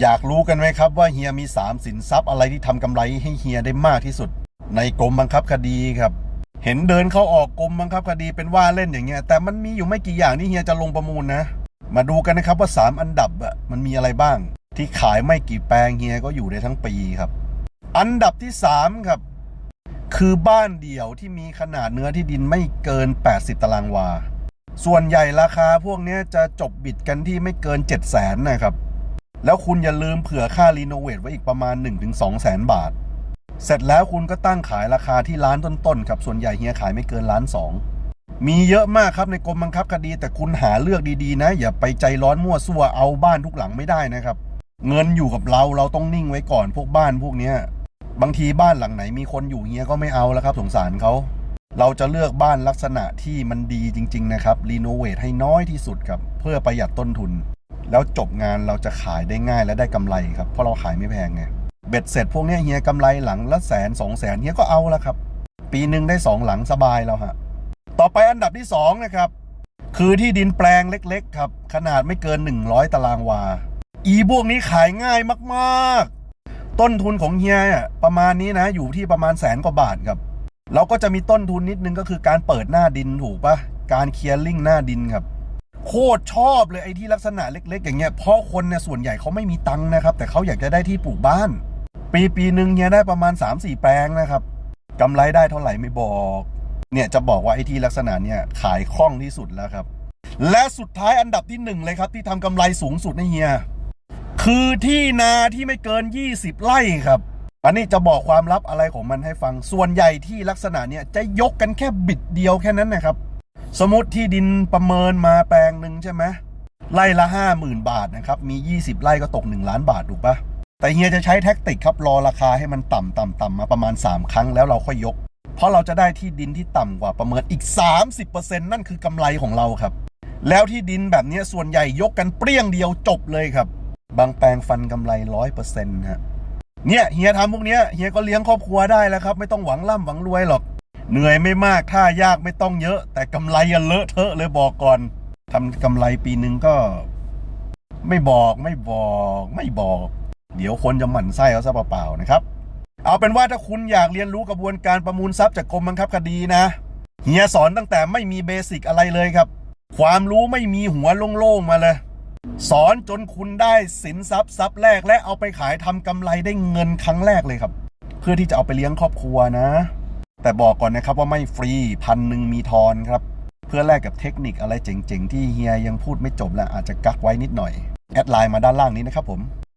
อยากรู้กันไหมครับว่าเฮียมี 3 สินทรัพย์อะไรที่ทำกำไรให้เฮียได้มากที่สุด ในกรมบังคับคดีครับ เห็นเดินเข้าออกกรมบังคับคดีเป็นว่าเล่นอย่างเงี้ย แต่มันมีอยู่ไม่กี่อย่างที่เฮียจะลงประมูลนะ มาดูกันนะครับว่า 3 อันดับอะมันมีอะไรบ้าง ที่ขายไม่กี่แปลงเฮียก็อยู่ได้ทั้งปีครับ อันดับที่ 3 ครับ คือบ้านเดี่ยวที่มีขนาดเนื้อที่ดินไม่เกิน 80 ตารางวา ส่วนใหญ่ราคาพวกนี้จะจบบิดกันที่ไม่เกิน 7 0 0 0 0นนะครับ แล้วคุณอย่าลืมเผื่อค่ารีโนเวทไว้อีกประมาณ 1-2แสนบาท เสร็จแล้วคุณก็ตั้งขายราคาที่ล้านต้นๆครับส่วนใหญ่เฮียขายไม่เกินล้านสองมีเยอะมากครับในกรมบังคับคดี แต่คุณหาเลือกดีๆ นะ อย่าไปใจร้อนมั่วซั่วเอาบ้านทุกหลังไม่ได้นะครับ เงินอยู่กับเราเราต้องนิ่งไว้ก่อนพวกบ้านพวกเนี้ยบางทีบ้านหลังไหนมีคนอยู่เฮียก็ไม่เอาแล้วครับสงสารเขาเราจะเลือกบ้านลักษณะที่มันดีจริง ๆ นะครับรีโนเวทให้น้อยที่สุดครับเพื่อประหยัดต้นทุน แล้วจบงานเราจะขายได้ง่ายและได้กำไรครับ เพราะเราขายไม่แพงไง เบ็ดเสร็จพวกนี้เฮียกำไรหลังละแสนสองแสนเฮียก็เอาแล้วครับ ปีหนึ่งได้สองหลังสบายแล้วฮะ ต่อไปอันดับที่สองนะครับ คือที่ดินแปลงเล็กๆ ครับ ขนาดไม่เกิน 100 ตารางวา อีพวกนี้ขายง่ายมากๆ ต้นทุนของเฮียเนี่ยประมาณนี้นะ อยู่ที่ประมาณแสนกว่าบาทครับ เราก็จะมีต้นทุนนิดนึงก็คือการเปิดหน้าดินถูกปะการเคลียร์ลิงหน้าดินครับ โคตรชอบเลยไอ้ที่ลักษณะเล็ก ๆ อย่างเงี้ยเพราะคนเนี่ยส่วนใหญ่เขาไม่มีตังค์นะครับ แต่เขาอยากจะได้ที่ปลูกบ้าน ปีปีหนึ่งเฮียได้ประมาณ 3-4 แปลงนะครับกำไรได้เท่าไหร่ไม่บอก เนี่ยจะบอกว่าไอ้ที่ลักษณะเนี่ยขายคล่องที่สุดแล้วครับ และสุดท้ายอันดับที่หนึ่งเลยครับ ที่ทำกำไรสูงสุดในเฮียคือที่นาที่ไม่เกิน 20 ไร่ครับ อันนี้จะบอกความลับอะไรของมันให้ฟัง ส่วนใหญ่ที่ลักษณะเนี่ยจะยกกันแค่บิดเดียวแค่นั้นนะครับ สมมติที่ดินประเมินมาแปลงหนึ่งใช่ไหมไร่ละห้าหมื่นบาทนะครับ มี 20 ไร่ก็ตก 1 ล้านบาทถูกปะแต่เฮียจะใช้แท็กติกครับรอราคาให้มันต่ำต่ำต่ำมาประมาณ 3 ครั้งแล้วเราค่อยยก เพราะเราจะได้ที่ดินที่ต่ำกว่าประเมินอีก 30%นั่นคือกำไรของเราครับ แล้วที่ดินแบบนี้ส่วนใหญ่ยกกันเปรี้ยงเดียวจบเลยครับ บางแปลงฟันกำไรร้อยเปอร์เซ็นต์ฮะเนี่ยเฮียทำพวกเนี้ยเฮียก็เลี้ยงครอบครัวได้แล้วครับ ไม่ต้องหวังร่ำหวังรวยหรอก เหนื่อยไม่มากท่ายากไม่ต้องเยอะ แต่กำไรอะเลอะเทอะเลยบอกก่อนทำกำไรปีหนึ่งก็ ไม่บอกไม่บอก ไม่บอก เดี๋ยวคนจะหมั่นไส้เอาซะเปล่าๆนะครับ เอาเป็นว่าถ้าคุณอยากเรียนรู้กระบวนการประมูลทรัพย์จากกรมบังคับคดีนะเฮียสอนตั้งแต่ไม่มีเบสิกอะไรเลยครับ ความรู้ไม่มีหัวโล่งๆมาเลย สอนจนคุณได้สินทรัพย์ทรัพย์แรกและเอาไปขายทำกำไรได้เงินครั้งแรกเลยครับ เพื่อที่จะเอาไปเลี้ยงครอบครัวนะ แต่บอกก่อนนะครับว่าไม่ฟรีพันหนึ่งมีทอนครับ เพื่อแลกกับเทคนิคอะไรเจ๋งๆ ที่เฮียยังพูดไม่จบและอาจจะกักไว้นิดหน่อย แอดไลน์มาด้านล่างนี้นะครับผม